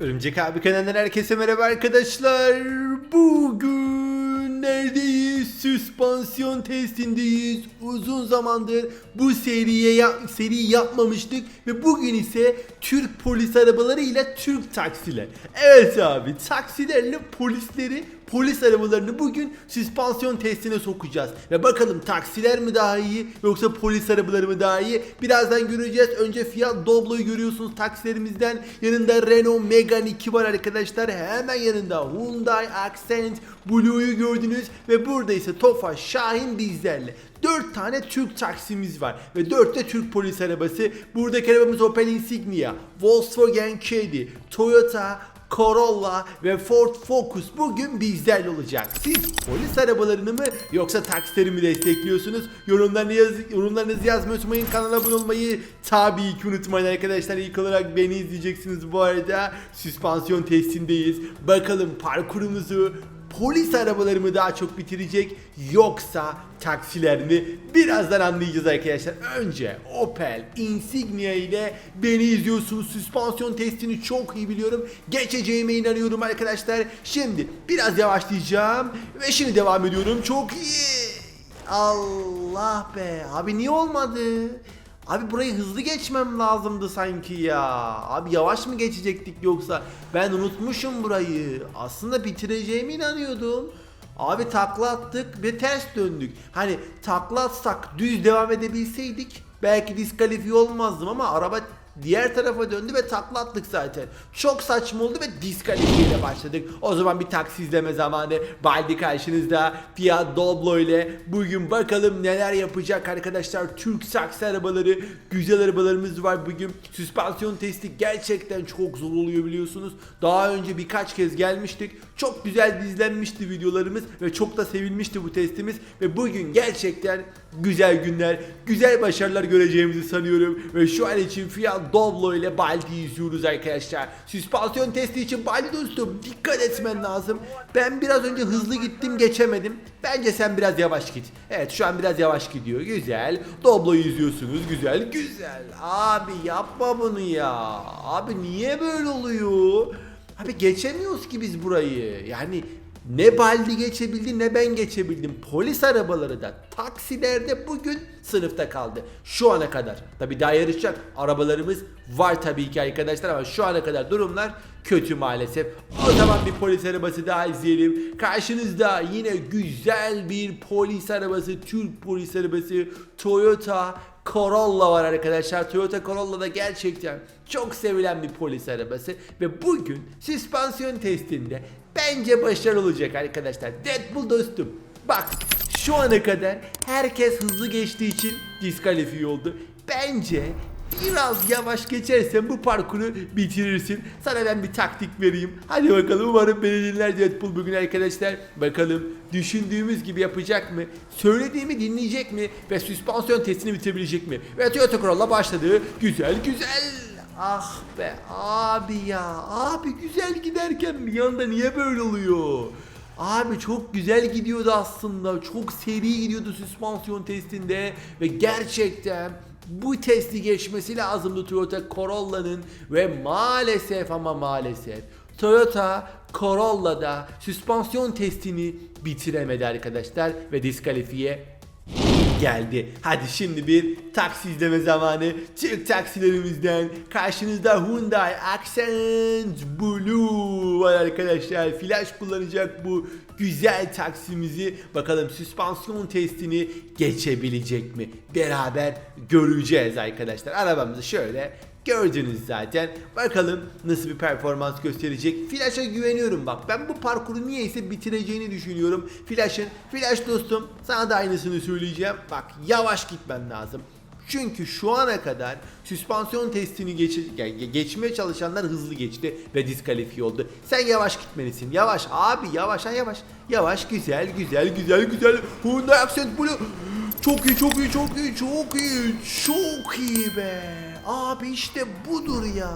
Örümcek abi kanalından herkese merhaba arkadaşlar. Bugün neredeyiz? Süspansiyon testindeyiz. Uzun zamandır bu seriye yap- seriyi yapmamıştık ve bugün ise Türk polis arabalarıyla Türk taksiler. Evet abi taksilerle polisleri polis arabalarını bugün süspansiyon testine sokacağız. Ve bakalım taksiler mi daha iyi yoksa polis arabaları mı daha iyi? Birazdan göreceğiz. Önce Fiat Doblo'yu görüyorsunuz taksilerimizden. Yanında Renault Megane 2 var arkadaşlar. Hemen yanında Hyundai Accent Blue'yu gördünüz. Ve burada ise Tofaş Şahin bizlerle. 4 tane Türk taksimiz var ve 4 de Türk polis arabası. Buradaki arabamız Opel Insignia, Volkswagen Caddy, Toyota, Corolla ve Ford Focus bugün bizlerle olacak. Siz polis arabalarını mı yoksa taksileri mi destekliyorsunuz? Yorumlarını yaz yorumlarınızı yazmayı unutmayın. Kanala abone olmayı tabii ki unutmayın arkadaşlar. İlk olarak beni izleyeceksiniz bu arada. Süspansiyon testindeyiz. Bakalım parkurumuzu polis arabaları mı daha çok bitirecek yoksa taksiler mi? Birazdan anlayacağız arkadaşlar. Önce Opel Insignia ile beni izliyorsunuz. Süspansiyon testini çok iyi biliyorum. Geçeceğime inanıyorum arkadaşlar. Şimdi biraz yavaşlayacağım ve şimdi devam ediyorum. Çok iyi. Allah be. Abi niye olmadı? Abi burayı hızlı geçmem lazımdı sanki ya. Abi yavaş mı geçecektik yoksa? Ben unutmuşum burayı. Aslında bitireceğime inanıyordum. Abi takla attık ve ters döndük. Hani takla atsak düz devam edebilseydik belki diskalifiye olmazdım ama araba diğer tarafa döndü ve takla attık zaten. Çok saçma oldu ve diskalifiye ile başladık. O zaman bir taksi izleme zamanı. Baldi karşınızda Fiat Doblo ile bugün bakalım neler yapacak arkadaşlar. Türk taksi arabaları, güzel arabalarımız var bugün. Süspansiyon testi gerçekten çok zor oluyor biliyorsunuz. Daha önce birkaç kez gelmiştik. Çok güzel izlenmişti videolarımız ve çok da sevilmişti bu testimiz ve bugün gerçekten güzel günler, güzel başarılar göreceğimizi sanıyorum ve şu an için Fiat Doblo ile Baldi izliyoruz arkadaşlar. Süspansiyon testi için Baldi dostum dikkat etmen lazım. Ben biraz önce hızlı gittim geçemedim. Bence sen biraz yavaş git. Evet şu an biraz yavaş gidiyor. Güzel. Doblo'yu izliyorsunuz. Güzel. Güzel. Abi yapma bunu ya. Abi niye böyle oluyor? Abi geçemiyoruz ki biz burayı. Yani ne Baldi geçebildi ne ben geçebildim. Polis arabaları da taksilerde bugün sınıfta kaldı. Şu ana kadar. Tabi daha yarışacak arabalarımız var tabii ki arkadaşlar ama şu ana kadar durumlar kötü maalesef. O zaman bir polis arabası daha izleyelim. Karşınızda yine güzel bir polis arabası, Türk polis arabası Toyota Corolla var arkadaşlar. Toyota Corolla da gerçekten çok sevilen bir polis arabası ve bugün süspansiyon testinde bence başarılı olacak arkadaşlar. Deadpool dostum. Bak şu ana kadar herkes hızlı geçtiği için diskalifiye oldu. Bence biraz yavaş geçersen bu parkuru bitirirsin. Sana ben bir taktik vereyim. Hadi bakalım umarım beni dinler Deadpool bugün arkadaşlar. Bakalım düşündüğümüz gibi yapacak mı? Söylediğimi dinleyecek mi? Ve süspansiyon testini bitirebilecek mi? Ve Toyota Corolla başladı. Güzel güzel. Ah be abi ya. Abi güzel giderken bir yanda niye böyle oluyor? Abi çok güzel gidiyordu aslında. Çok seri gidiyordu süspansiyon testinde ve gerçekten bu testi geçmesi lazımdı Toyota Corolla'nın ve maalesef ama maalesef Toyota Corolla'da süspansiyon testini bitiremedi arkadaşlar ve diskalifiye geldi. Hadi şimdi bir taksi izleme zamanı. Türk taksilerimizden karşınızda Hyundai Accent Blue var arkadaşlar. Flash kullanacak bu güzel taksimizi. Bakalım süspansiyon testini geçebilecek mi? Beraber göreceğiz arkadaşlar. Arabamızı şöyle Gördünüz zaten. Bakalım nasıl bir performans gösterecek. Flash'a güveniyorum bak. Ben bu parkuru niyeyse bitireceğini düşünüyorum. Flash'ın, Flash dostum sana da aynısını söyleyeceğim. Bak yavaş gitmen lazım. Çünkü şu ana kadar süspansiyon testini geç, ge- geçmeye çalışanlar hızlı geçti ve diskalifiye oldu. Sen yavaş gitmelisin. Yavaş abi yavaş ha yavaş. Yavaş güzel güzel güzel güzel. Hyundai Accent Blue. Çok iyi çok iyi çok iyi çok iyi çok iyi be. Abi işte budur ya.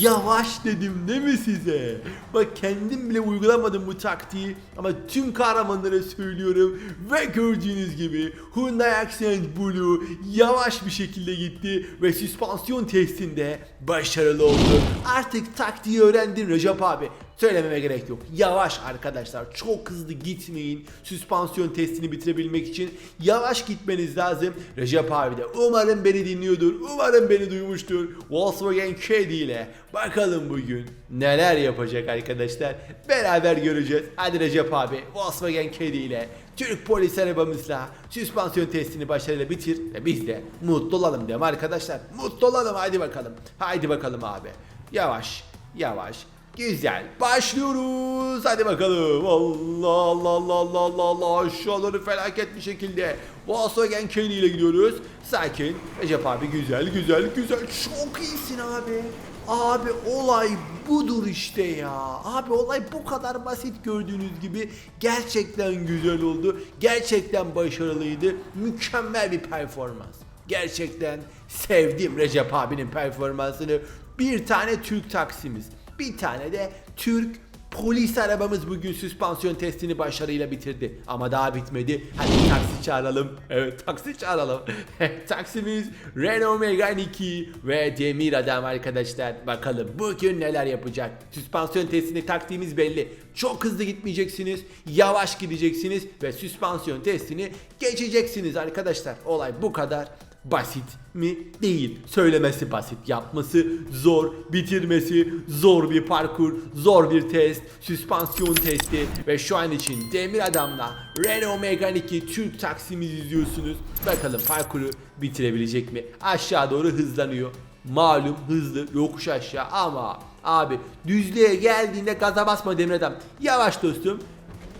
Yavaş dedim değil mi size? Bak kendim bile uygulamadım bu taktiği ama tüm kahramanlara söylüyorum ve gördüğünüz gibi Hyundai Accent Blue yavaş bir şekilde gitti ve süspansiyon testinde başarılı oldu. Artık taktiği öğrendin Recep abi. Söylememe gerek yok. Yavaş arkadaşlar. Çok hızlı gitmeyin. Süspansiyon testini bitirebilmek için yavaş gitmeniz lazım. Recep abi de umarım beni dinliyordur. Umarım beni duymuştur. Volkswagen Caddy ile bakalım bugün neler yapacak arkadaşlar. Beraber göreceğiz. Hadi Recep abi Volkswagen Caddy ile Türk polis arabamızla süspansiyon testini başarıyla bitir ve biz de mutlu olalım değil mi arkadaşlar? Mutlu olalım hadi bakalım. Haydi bakalım abi. Yavaş yavaş Güzel. Başlıyoruz. Hadi bakalım. Allah Allah Allah Allah Allah Allah. Aşağıları felaket bir şekilde. Volkswagen Caddy ile gidiyoruz. Sakin. Recep abi güzel güzel güzel. Çok iyisin abi. Abi olay budur işte ya. Abi olay bu kadar basit gördüğünüz gibi. Gerçekten güzel oldu. Gerçekten başarılıydı. Mükemmel bir performans. Gerçekten sevdim Recep abinin performansını. Bir tane Türk taksimiz. Bir tane de Türk polis arabamız bugün süspansiyon testini başarıyla bitirdi. Ama daha bitmedi. Hadi taksi çağıralım. Evet taksi çağıralım. Taksimiz Renault Megane 2 ve Demir Adam arkadaşlar. Bakalım bugün neler yapacak. Süspansiyon testini taktiğimiz belli. Çok hızlı gitmeyeceksiniz. Yavaş gideceksiniz ve süspansiyon testini geçeceksiniz arkadaşlar. Olay bu kadar basit mi? Değil. Söylemesi basit, yapması zor, bitirmesi zor bir parkur, zor bir test, süspansiyon testi ve şu an için Demir Adam'la Renault Megane 2 Türk taksimizi izliyorsunuz. Bakalım parkuru bitirebilecek mi? Aşağı doğru hızlanıyor. Malum hızlı yokuş aşağı ama abi düzlüğe geldiğinde gaza basma Demir Adam. Yavaş dostum.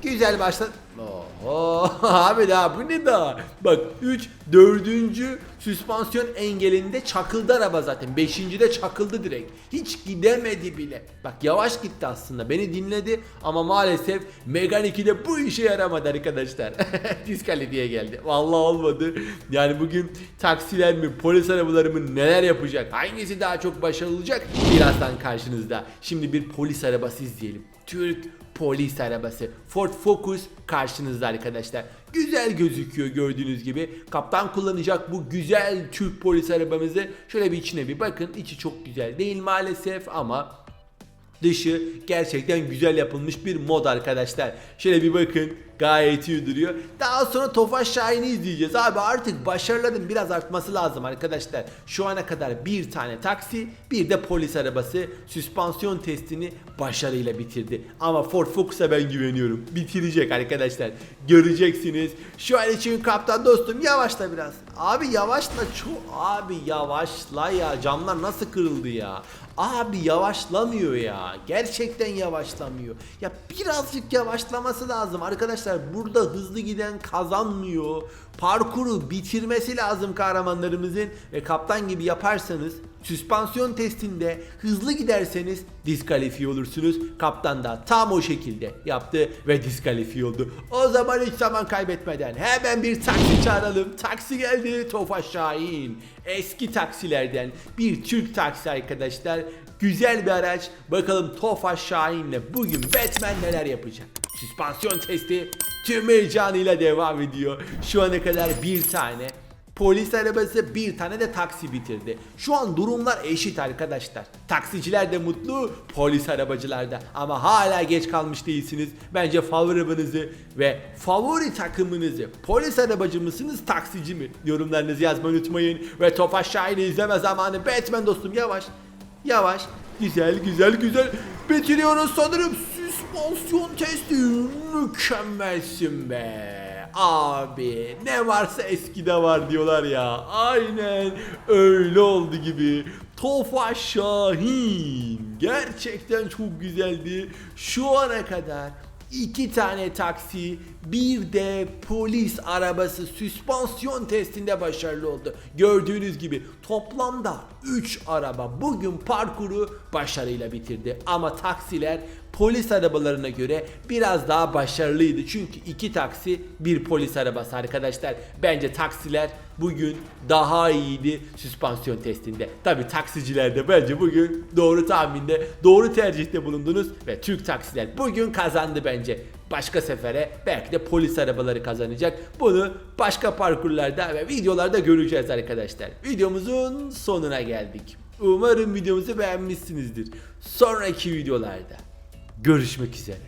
Güzel başla. Oho abi daha bu ne daha? Bak 3 4. süspansiyon engelinde çakıldı araba zaten. 5. de çakıldı direkt. Hiç gidemedi bile. Bak yavaş gitti aslında. Beni dinledi ama maalesef Megane 2'de bu işe yaramadı arkadaşlar. Diskalifiye geldi. Vallahi olmadı. Yani bugün taksiler mi, polis arabaları mı neler yapacak? Hangisi daha çok başarılı olacak? Birazdan karşınızda. Şimdi bir polis arabası izleyelim. Türk polis arabası Ford Focus karşınızda arkadaşlar. Güzel gözüküyor gördüğünüz gibi. Kaptan kullanacak bu güzel Türk polis arabamızı. Şöyle bir içine bir bakın. İçi çok güzel değil maalesef ama Dışı gerçekten güzel yapılmış bir mod arkadaşlar. Şöyle bir bakın gayet iyi duruyor. Daha sonra Tofaş Şahin'i izleyeceğiz. Abi artık başarıların biraz artması lazım arkadaşlar. Şu ana kadar bir tane taksi bir de polis arabası süspansiyon testini başarıyla bitirdi. Ama Ford Focus'a ben güveniyorum. Bitirecek arkadaşlar. Göreceksiniz. Şu an için kaptan dostum yavaşla biraz. Abi yavaşla çok abi yavaşla ya camlar nasıl kırıldı ya. Abi yavaşlamıyor ya. Gerçekten yavaşlamıyor. Ya birazcık yavaşlaması lazım arkadaşlar. Burada hızlı giden kazanmıyor. Parkuru bitirmesi lazım kahramanlarımızın ve kaptan gibi yaparsanız süspansiyon testinde hızlı giderseniz diskalifiye olursunuz. Kaptan da tam o şekilde yaptı ve diskalifiye oldu. O zaman hiç zaman kaybetmeden hemen bir taksi çağıralım. Taksi geldi Tofaş Şahin. Eski taksilerden bir Türk taksi arkadaşlar. Güzel bir araç. Bakalım Tofaş Şahin'le bugün Batman neler yapacak? Süspansiyon testi tüm heyecanıyla devam ediyor. Şu ana kadar bir tane Polis arabası bir tane de taksi bitirdi. Şu an durumlar eşit arkadaşlar. Taksiciler de mutlu, polis arabacılar da. Ama hala geç kalmış değilsiniz. Bence favori arabanızı ve favori takımınızı polis arabacı mısınız, taksici mi? Yorumlarınızı yazmayı unutmayın. Ve Tofaş Şahin'i izleme zamanı. Batman dostum yavaş. Yavaş. Güzel güzel güzel. Bitiriyoruz sanırım. Süspansiyon testi. Mükemmelsin be. Abi ne varsa eskide var diyorlar ya. Aynen öyle oldu gibi. Tofaş Şahin. Gerçekten çok güzeldi. Şu ana kadar iki tane taksi, bir de polis arabası süspansiyon testinde başarılı oldu. Gördüğünüz gibi toplamda 3 araba bugün parkuru başarıyla bitirdi. Ama taksiler polis arabalarına göre biraz daha başarılıydı. Çünkü iki taksi bir polis arabası arkadaşlar. Bence taksiler bugün daha iyiydi süspansiyon testinde. Tabi taksiciler de bence bugün doğru tahminde, doğru tercihte bulundunuz ve Türk taksiler bugün kazandı bence. Başka sefere belki de polis arabaları kazanacak. Bunu başka parkurlarda ve videolarda göreceğiz arkadaşlar. Videomuzun sonuna geldik. Umarım videomuzu beğenmişsinizdir. Sonraki videolarda görüşmek üzere.